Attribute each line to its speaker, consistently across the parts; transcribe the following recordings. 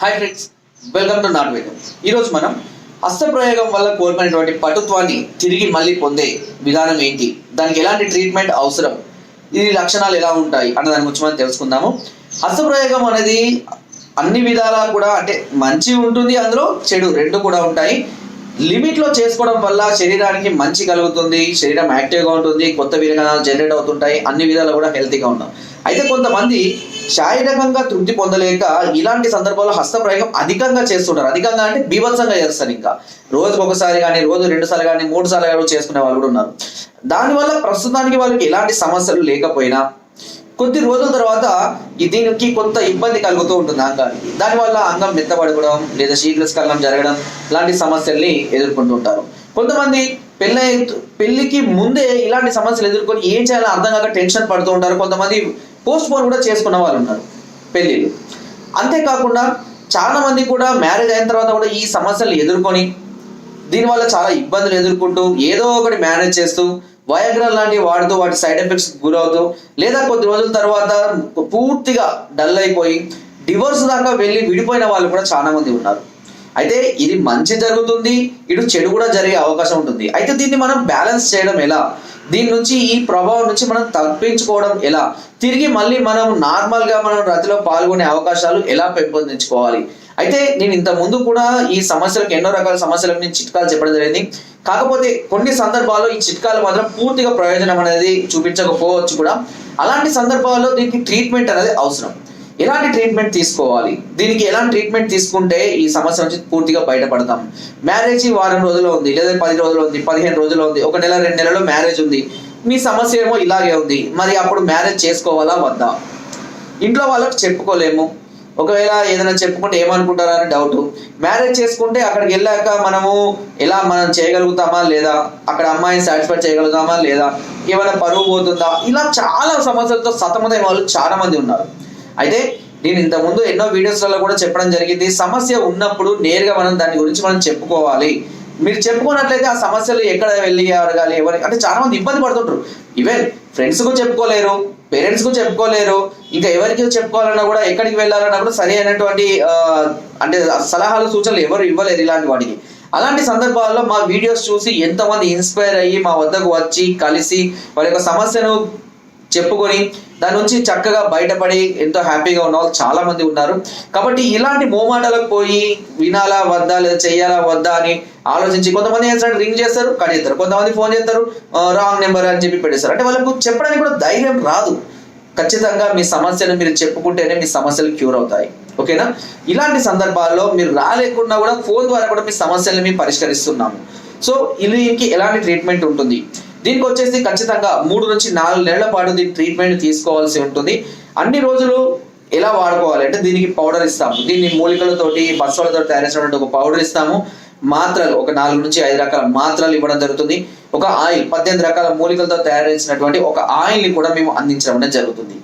Speaker 1: Hi friends welcome to నాట్ వేగం ఈరోజు మనం హస్తప్రయోగం వల్ల కోల్పోయినటువంటి పటుత్వాన్ని తిరిగి మళ్ళీ పొందే విధానం ఏంటి? దానికి ఎలాంటి ట్రీట్మెంట్ అవసరం? ఇది లక్షణాలు ఎలా ఉంటాయి అన్న దాని గురించి మనం తెలుసుకుందాము. హస్తప్రయోగం అనేది అన్ని విధాలా కూడా అంటే మంచి ఉంటుంది అందులో చెడు రెండు కూడా ఉంటాయి. లిమిట్లో చేసుకోవడం వల్ల శరీరానికి మంచి కలుగుతుంది శరీరం యాక్టివ్గా ఉంటుంది కొత్త విరగణాలు జనరేట్ అవుతుంటాయి అన్ని విధాలు కూడా హెల్తీగా ఉంటాం. అయితే కొంతమంది శారీరకంగా తృప్తి పొందలేక ఇలాంటి సందర్భాల్లో హస్తప్రయోగం అధికంగా చేస్తుంటారు. అధికంగా అంటే బీభత్సంగా చేస్తారు ఇంకా. రోజుకు ఒకసారి కానీ రోజు రెండు సార్లు కానీ మూడు సార్లు కానీ చేసుకునే వాళ్ళు కూడా ఉన్నారు. దానివల్ల ప్రస్తుతానికి వాళ్ళకి ఎలాంటి సమస్యలు లేకపోయినా కొద్ది రోజుల తర్వాత దీనికి కొంత ఇబ్బంది కలుగుతూ ఉంటుంది అంగానికి. దానివల్ల అంగం మెత్తబడడం లేదా శీఘ్రస్కలనం జరగడం లాంటి సమస్యల్ని ఎదుర్కొంటూ ఉంటారు. కొంతమంది పెళ్ళి పెళ్ళికి ముందే ఇలాంటి సమస్యలు ఎదుర్కొని ఏం చేయాలో అర్థం కాక టెన్షన్ పడుతూ ఉంటారు. కొంతమంది పోస్ట్ పోన్ కూడా చేసుకున్న వాళ్ళు ఉన్నారు పెళ్ళిళ్ళు. అంతేకాకుండా చాలా మంది కూడా మ్యారేజ్ అయిన తర్వాత కూడా ఈ సమస్యలు ఎదుర్కొని దీనివల్ల చాలా ఇబ్బందులు ఎదుర్కొంటూ ఏదో ఒకటి మేనేజ్ చేస్తూ వయగ్రా లాంటివి వాడుతూ వాటి సైడ్ ఎఫెక్ట్స్ గురవుతూ లేదా కొద్ది రోజుల తర్వాత పూర్తిగా డల్ అయిపోయి డివోర్స్ దాకా వెళ్ళి విడిపోయిన వాళ్ళు కూడా చాలా మంది ఉన్నారు. అయితే ఇది మంచి జరుగుతుంది ఇటు చెడు కూడా జరిగే అవకాశం ఉంటుంది. అయితే దీన్ని మనం బ్యాలెన్స్ చేయడం ఎలా? దీని నుంచి ఈ ప్రభావం నుంచి మనం తప్పించుకోవడం ఎలా? తిరిగి మళ్ళీ మనం నార్మల్గా మనం రతిలో పాల్గొనే అవకాశాలు ఎలా పెంపొందించుకోవాలి? అయితే నేను ఇంత ముందు కూడా ఈ సమస్యలకు ఎన్నో రకాల సమస్యలకు నేను చిట్కాలు చెప్పడం జరిగింది. కాకపోతే కొన్ని సందర్భాల్లో ఈ చిట్కాలు మాత్రం పూర్తిగా ప్రయోజనం అనేది చూపించకపోవచ్చు కూడా. అలాంటి సందర్భాల్లో దీనికి ట్రీట్మెంట్ అనేది అవసరం. ఎలాంటి ట్రీట్మెంట్ తీసుకోవాలి? దీనికి ఎలాంటి ట్రీట్మెంట్ తీసుకుంటే ఈ సమస్య నుంచి పూర్తిగా బయటపడతాం? మ్యారేజ్ వారం రోజులు ఉంది లేదా పది రోజులు ఉంది పదిహేను రోజులు ఉంది ఒక నెల రెండు నెలలో మ్యారేజ్ ఉంది. మీ సమస్య ఏమో ఇలాగే ఉంది. మరి అప్పుడు మ్యారేజ్ చేసుకోవాలా వద్దా? ఇంట్లో వాళ్ళకి చెప్పుకోలేము. ఒకవేళ ఏదైనా చెప్పుకుంటే ఏమనుకుంటారని డౌట్ మ్యారేజ్ చేసుకుంటే అక్కడికి వెళ్ళాక మనము ఎలా మనం చేయగలుగుతామా లేదా అక్కడ అమ్మాయిని సాటిస్ఫై చేయగలుగుతామా లేదా ఏమైనా పరువు పోతుందా? ఇలా చాలా సమస్యలతో సతమతమైన వాళ్ళు చాలా మంది ఉన్నారు. అయితే నేను ఇంతకుముందు ఎన్నో వీడియోస్లలో కూడా చెప్పడం జరిగింది. సమస్య ఉన్నప్పుడు నేరుగా మనం దాని గురించి మనం చెప్పుకోవాలి. మీరు చెప్పుకున్నట్లయితే ఆ సమస్యలు ఎక్కడ వెళ్ళి అడగాలి ఎవరి? అంటే చాలా మంది ఇబ్బంది పడుతుంటారు. ఈవెన్ ఫ్రెండ్స్కు చెప్పుకోలేరు పేరెంట్స్కు చెప్పుకోలేరు ఇంకా ఎవరికి చెప్పుకోవాలన్నా కూడా ఎక్కడికి వెళ్ళాలన్నా కూడా సరి అయినటువంటి అంటే సలహాలు సూచనలు ఎవరు ఇవ్వలేరు ఇలాంటి వాటికి. అలాంటి సందర్భాల్లో మా వీడియోస్ చూసి ఎంతమంది ఇన్స్పైర్ అయ్యి మా వద్దకు వచ్చి కలిసి వారి యొక్క సమస్యను చెప్పుకొని దాని నుంచి చక్కగా బయటపడి ఎంతో హ్యాపీగా ఉన్న వాళ్ళు చాలా మంది ఉన్నారు. కాబట్టి ఇలాంటి మోమాటలకు పోయి వినాలా వద్దా లేదా చెయ్యాలా వద్దా అని ఆలోచించి కొంతమంది ఏంటంటే రింగ్ చేస్తారు కట్ చేస్తారు. కొంతమంది ఫోన్ చేస్తారు రాంగ్ నెంబర్ అని చెప్పి పెట్టేస్తారు. అంటే వాళ్ళకు చెప్పడానికి కూడా ధైర్యం రాదు. ఖచ్చితంగా మీ సమస్యను మీరు చెప్పుకుంటేనే మీ సమస్యలు క్యూర్ అవుతాయి. ఓకేనా? ఇలాంటి సందర్భాల్లో మీరు రాలేకున్నా కూడా ఫోన్ ద్వారా కూడా మీ సమస్యలను మేము పరిష్కరిస్తున్నాము. సో దీనికి ఎలాంటి ట్రీట్మెంట్ ఉంటుంది? దీనికి వచ్చేసి ఖచ్చితంగా మూడు నుంచి నాలుగు నెలల పాటు దీని ట్రీట్మెంట్ తీసుకోవాల్సి ఉంటుంది. అన్ని రోజులు ఎలా వాడుకోవాలి అంటే దీనికి పౌడర్ ఇస్తాము. దీన్ని మూలికలతోటి బస్సులతో తయారు చేసినటువంటి ఒక పౌడర్ ఇస్తాము. మాత్రలు ఒక నాలుగు నుంచి ఐదు రకాల మాత్రలు ఇవ్వడం జరుగుతుంది. ఒక ఆయిల్ పద్దెనిమిది రకాల మూలికలతో తయారు చేసినటువంటి ఒక ఆయిల్ని కూడా మేము అందించడం అనేది జరుగుతుంది.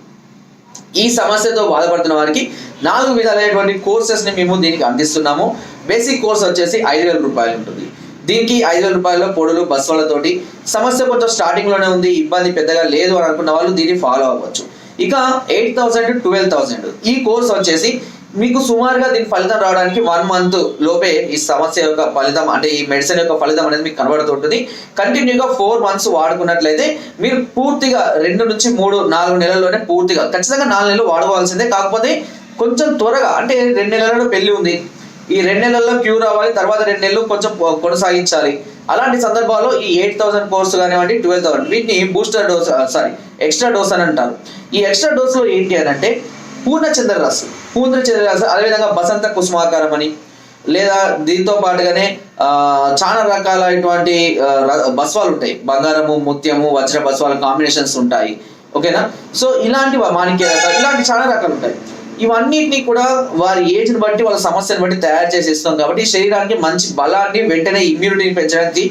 Speaker 1: ఈ సమస్యతో బాధపడుతున్న వారికి నాలుగు విధాలైనటువంటి కోర్సెస్ని మేము దీనికి అందిస్తున్నాము. బేసిక్ కోర్స్ వచ్చేసి ఐదు వేల రూపాయలు ఉంటుంది. దీనికి ఐదు వేల రూపాయల పొడులు బస్సులతోటి సమస్య కొంచెం స్టార్టింగ్లోనే ఉంది ఇబ్బంది పెద్దగా లేదు అని అనుకున్న వాళ్ళు దీన్ని ఫాలో అవ్వచ్చు. ఇక ఎయిట్ థౌసండ్ ట్వెల్వ్ థౌసండ్ ఈ కోర్స్ వచ్చేసి మీకు సుమారుగా దీని ఫలితం రావడానికి వన్ మంత్ లోపే ఈ సమస్య యొక్క ఫలితం అంటే ఈ మెడిసిన్ యొక్క ఫలితం అనేది మీకు కనబడుతుంటుంది కంటిన్యూగా ఫోర్ మంత్స్ వాడుకున్నట్లయితే మీరు పూర్తిగా రెండు నుంచి మూడు నాలుగు నెలల్లోనే పూర్తిగా ఖచ్చితంగా నాలుగు నెలలు వాడుకోవాల్సిందే. కాకపోతే కొంచెం త్వరగా అంటే రెండు నెలల్లో పెళ్ళి ఉంది. ఈ రెండు నెలల్లో క్యూర్ అవ్వాలి తర్వాత రెండు నెలలు కొంచెం కొనసాగించాలి. అలాంటి సందర్భాల్లో ఈ ఎయిట్ థౌసండ్ కోర్స్ కానివ్వండి ట్వెల్వ్ థౌసండ్ వీటిని booster dose sorry extra dose అని అంటారు. ఈ ఎక్స్ట్రా డోస్లో ఏంటి అని అంటే పూర్ణ చంద్రరాసు పూర్ణ చంద్రరాసు అదేవిధంగా బసంత కుసుమాకారం అని లేదా దీంతో పాటుగానే చాలా రకాలైనటువంటి బస్వాలు ఉంటాయి బంగారము ముత్యము వజ్ర బస్వాల కాంబినేషన్స్ ఉంటాయి. ఓకేనా? సో ఇలాంటి మాణిక్య రకాలు ఇలాంటి చాలా రకాలు ఉంటాయి ఇవన్నిటిని కూడా వారి ఏజ్ని బట్టి వాళ్ళ సమస్యను బట్టి తయారు చేసి ఇస్తాం కాబట్టి శరీరానికి మంచి బలాన్ని వెంటనే ఇమ్యూనిటీని పెంచడానికి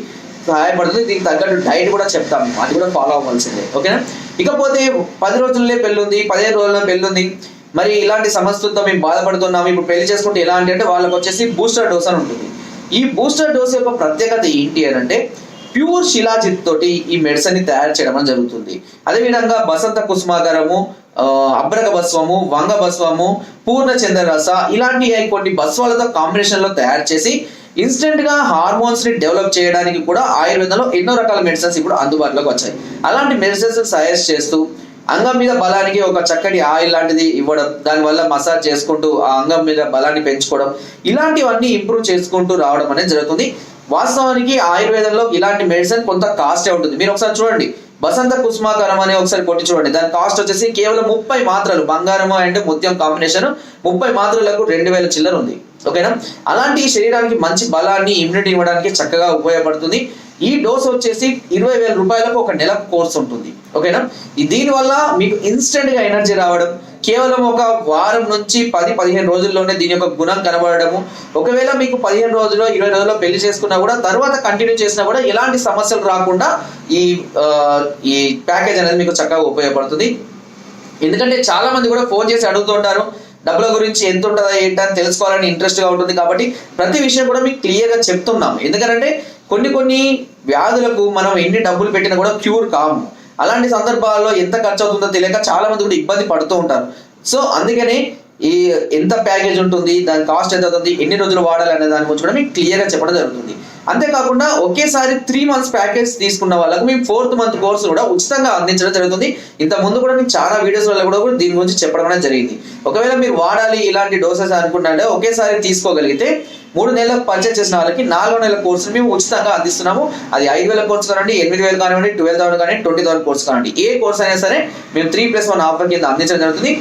Speaker 1: సహాయపడుతుంది. దీనికి తగ్గట్టు డైట్ కూడా చెప్తాం. అది కూడా ఫాలో అవ్వాల్సిందే. ఓకేనా? ఇకపోతే పది రోజుల్లో పెళ్ళుంది పదిహేను రోజుల్లో పెళ్ళుంది. మరి ఇలాంటి సమస్యలతో మేము బాధపడుతున్నాము ఇప్పుడు పెళ్ళి చేసుకుంటే ఎలాంటి అంటే వాళ్ళకి వచ్చేసి బూస్టర్ డోస్ అని ఉంటుంది. ఈ బూస్టర్ డోస్ యొక్క ప్రత్యేకత ఏంటి అని అంటే ప్యూర్ శిలాజిత్ తోటి ఈ మెడిసిన్ని తయారు చేయడం జరుగుతుంది. అదేవిధంగా బసంత కుసుమాగారము అబ్రక భస్వము వంగ భస్వము పూర్ణచంద్ర రస ఇలాంటి కొన్ని భస్వాలతో కాంబినేషన్లో తయారు చేసి ఇన్స్టెంట్గా హార్మోన్స్ని డెవలప్ చేయడానికి కూడా ఆయుర్వేదంలో ఎన్నో రకాల మెడిసిన్స్ ఇప్పుడు అందుబాటులోకి వచ్చాయి. అలాంటి మెడిసిన్స్ సజెస్ట్ చేస్తూ అంగం మీద బలానికి ఒక చక్కటి ఆయిల్ లాంటిది ఇవ్వడం దానివల్ల మసాజ్ చేసుకుంటూ ఆ అంగం మీద బలాన్ని పెంచుకోవడం ఇలాంటివన్నీ ఇంప్రూవ్ చేసుకుంటూ రావడం అనేది జరుగుతుంది. వాస్తవానికి ఆయుర్వేదంలో ఇలాంటి మెడిసిన్ కొంత కాస్టే ఉంటుంది. మీరు ఒకసారి చూడండి. బసంత కుసుమాకరం అని ఒకసారి కొట్టి చూడండి. దాని కాస్ట్ వచ్చేసి కేవలం ముప్పై మాత్రలు బంగారము అండ్ ముత్యం కాంబినేషన్ ముప్పై మాత్రలకు రెండు వేల చిల్లర ఉంది. ఓకేనా? అలాంటి శరీరానికి మంచి బలాన్ని ఇమ్యూనిటీ ఇవ్వడానికి చక్కగా ఉపయోగపడుతుంది. ఈ డోస్ వచ్చేసి ఇరవై వేల రూపాయలకు ఒక నెల కోర్స్ ఉంటుంది. ఓకేనా? దీనివల్ల మీకు ఇన్స్టెంట్గా ఎనర్జీ రావడం కేవలం ఒక వారం నుంచి పది పదిహేను రోజుల్లోనే దీని యొక్క గుణం కనబడము ఒకవేళ మీకు పదిహేను రోజుల్లో ఇరవై రోజుల్లో పెళ్ళి చేసుకున్నా కూడా తర్వాత కంటిన్యూ చేసినా కూడా ఎలాంటి సమస్యలు రాకుండా ఈ ఈ ప్యాకేజ్ అనేది మీకు చక్కగా ఉపయోగపడుతుంది. ఎందుకంటే చాలా మంది కూడా ఫోన్ చేసి అడుగుతుంటారు డబ్బుల గురించి ఎంత ఉంటుందా ఏంటని తెలుసుకోవాలని ఇంట్రెస్ట్గా ఉంటుంది కాబట్టి ప్రతి విషయం కూడా మీకు క్లియర్గా చెప్తున్నాం ఎందుకంటే కొన్ని కొన్ని వ్యాధులకు మనం ఎన్ని డబ్బులు పెట్టినా కూడా క్యూర్ కాము. అలాంటి సందర్భాల్లో ఎంత ఖర్చు అవుతుందో తెలియక చాలా మంది కూడా ఇబ్బంది పడుతూ ఉంటారు. సో అందుకని ఈ ఎంత ప్యాకేజ్ ఉంటుంది దాని కాస్ట్ ఎంత అవుతుంది ఎన్ని రోజులు వాడాలి అనే దాని గురించి కూడా మీకు క్లియర్గా చెప్పడం జరుగుతుంది. అంతేకాకుండా ఒకేసారి త్రీ మంత్స్ ప్యాకేజ్ తీసుకున్న వాళ్ళకు మేము ఫోర్త్ మంత్ కోర్సు కూడా ఉచితంగా అందించడం జరుగుతుంది. ఇంత ముందు కూడా మేము చాలా వీడియోస్ వల్ల కూడా కూడా దీని గురించి చెప్పడం అనేది జరిగింది. ఒకవేళ మీరు వాడాలి ఇలాంటి డోసెస్ అనుకుంటే ఒకేసారి తీసుకోగలిగితే మూడు నెలలకు పర్చేస్ చేసిన వాళ్ళకి నాలుగో నెలల కోర్సులు మేము ఉచితంగా అందిస్తున్నాము. అది ఐదు వేల కోర్సు కానివ్వండి ఎనిమిది వేలు కానివ్వండి ట్వెల్వ్ థౌసండ్ కానివ్వండి ట్వంటీ థౌసండ్ కోర్స్ కానివ్వండి. ఏ కోర్స్ అయినా సరే మేము త్రీ ప్లస్ వన్ ఆఫర్ కింద అందించడం జరుగుతుంది.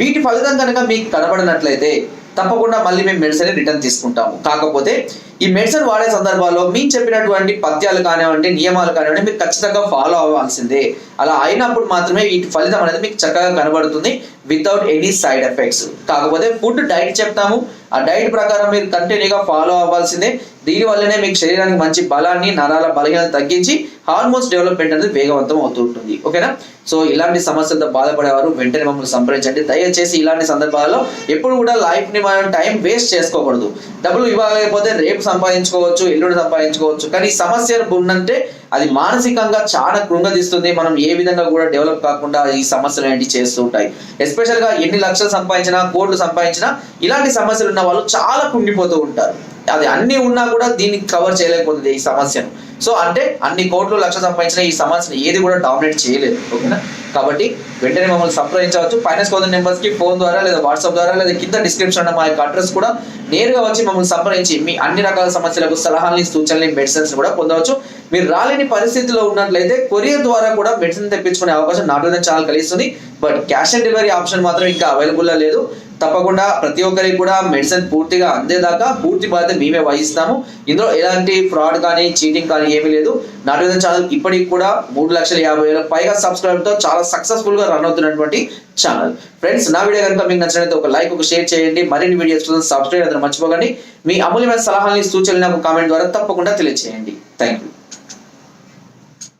Speaker 1: వీటి ఫలితం కనుక మీకు కనబడినట్లయితే తప్పకుండా మళ్ళీ మేము మెడిసిన్ రిటర్న్ తీసుకుంటాము. కాకపోతే ఈ మెడిసిన్ వాడే సందర్భాల్లో మీకు చెప్పినటువంటి పత్యాలు కానివ్వండి నియమాలు కానివ్వండి మీరు ఖచ్చితంగా ఫాలో అవ్వాల్సిందే. అలా అయినప్పుడు మాత్రమే వీటి ఫలితం అనేది మీకు చక్కగా కనబడుతుంది వితౌట్ ఎనీ సైడ్ ఎఫెక్ట్స్ కాకపోతే ఫుడ్ డైట్ చెప్తాము. ఆ డైట్ ప్రకారం మీరు కంటిన్యూగా ఫాలో అవ్వాల్సిందే. దీనివల్లనే మీకు శరీరానికి మంచి బలాన్ని నరాల బలహీనత తగ్గించి హార్మోన్స్ డెవలప్మెంట్ అనేది వేగవంతం అవుతూ ఉంటుంది. ఓకేనా సో ఇలాంటి సమస్యలతో బాధపడేవారు వెంటనే మమ్మల్ని సంప్రదించండి. దయచేసి ఇలాంటి సందర్భాల్లో ఎప్పుడు కూడా లైఫ్ని మనం టైం వేస్ట్ చేసుకోకూడదు. డబ్బులు ఇవ్వలేకపోతే రేపు సంపాదించుకోవచ్చు ఎల్లుండి సంపాదించుకోవచ్చు. కానీ సమస్య ఉందంటే అది మానసికంగా చాలా కృంగదీస్తుంది. మనం ఏ విధంగా కూడా డెవలప్ కాకుండా ఈ సమస్యలు ఏంటి చేస్తూ ఉంటాయి. ఎస్పెషల్గా ఎన్ని లక్షలు సంపాదించినా కోట్లు సంపాదించినా ఇలాంటి సమస్యలు ఉన్న వాళ్ళు చాలా కుంగిపోతూ ఉంటారు. అది అన్ని ఉన్నా కూడా దీన్ని కవర్ చేయలేకపోతుంది ఈ సమస్యను. సో అంటే అన్ని కోట్లు లక్ష సంపాదించిన ఈ సమస్యను ఏది కూడా డామినేట్ చేయలేదు. ఓకేనా? కాబట్టి వెంటనే మమ్మల్ని సంప్రదించవచ్చు. ఫైనాన్స్ కోదర్ నెంబర్స్కి ఫోన్ ద్వారా లేదా వాట్సాప్ ద్వారా లేదా కింద డిస్క్రిప్షన్ ఉన్న మా యొక్క అడ్రస్ కూడా నేరుగా వచ్చి మమ్మల్ని సంప్రదించి మీ అన్ని రకాల సమస్యలకు సలహాలని సూచనలు మెడిసిన్స్ కూడా పొందవచ్చు. మీరు రాలేని పరిస్థితిలో ఉన్నట్లయితే కొరియర్ ద్వారా కూడా మెడిసిన్ తెప్పించుకునే అవకాశం నాట్ చాలా కలిగిస్తుంది. But cash on delivery option మాత్రం ఇంకా అవైలబుల్ లేదు. తప్పకుండా ప్రతి ఒక్కరికి కూడా మెడిసిన్ పూర్తిగా అందేదాకా పూర్తి బాధ్యత మేమే వహిస్తాము. ఇందులో ఎలాంటి ఫ్రాడ్ కానీ చీటింగ్ కానీ ఏమీ లేదు. నాటు ఛానల్ ఇప్పటికి కూడా మూడు లక్షల యాభై వేల పైగా సబ్స్క్రైబ్తో చాలా సక్సెస్ఫుల్గా రన్ అవుతున్నటువంటి ఛానల్. ఫ్రెండ్స్ నా వీడియో కనుక మీకు నచ్చినట్లయితే ఒక లైక్ ఒక షేర్ చేయండి. మరిన్ని వీడియోస్ కోసం సబ్స్క్రైబ్ అందరూ మర్చిపోకండి. మీ అమూల్యమైన సలహాలని సూచనలు నాకు కామెంట్ ద్వారా తప్పకుండా తెలియజేయండి థ్యాంక్ యూ